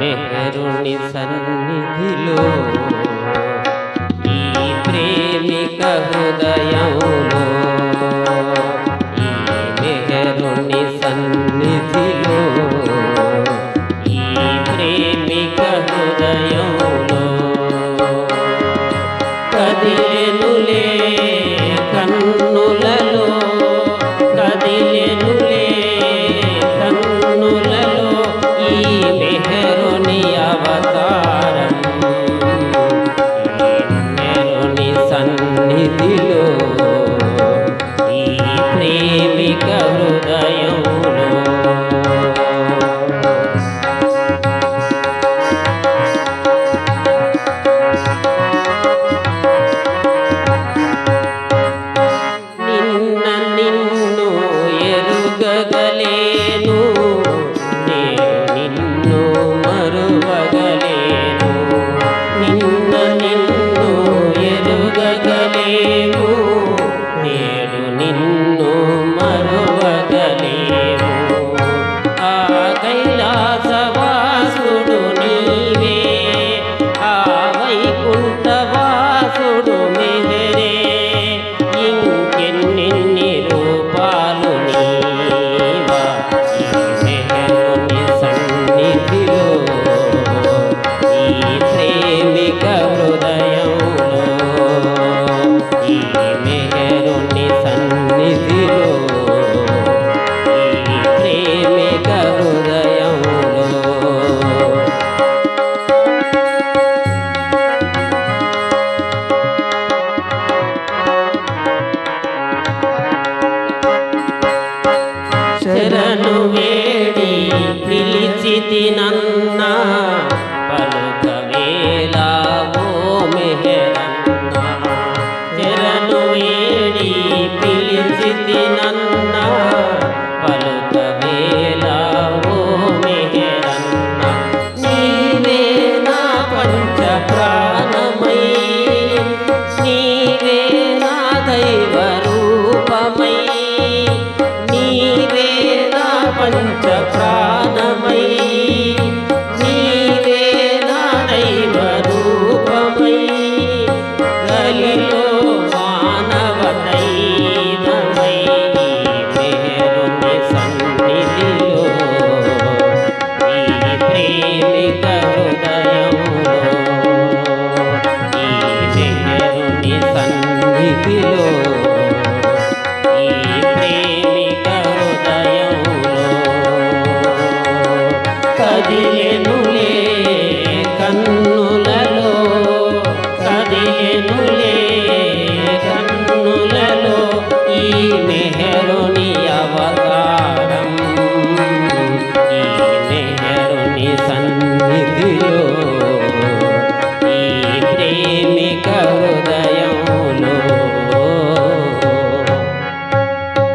మెహరుని సన్నిధిలో. ఈ ప్రేమిక హృదయంలో. ఈ మెహరుని సన్నిధిలో. ఈ ప్రేమిక హృదయంలో. కదిలి మేరుని సన్నిధిలో ప్రేమిక హృదయంలో శరణు వేడి పిలిచి తినంత é pra కదియనులే కన్నులలో. కదియనులే కన్నులలో. ఈ మెహరుని అవతారం ప్రేమిక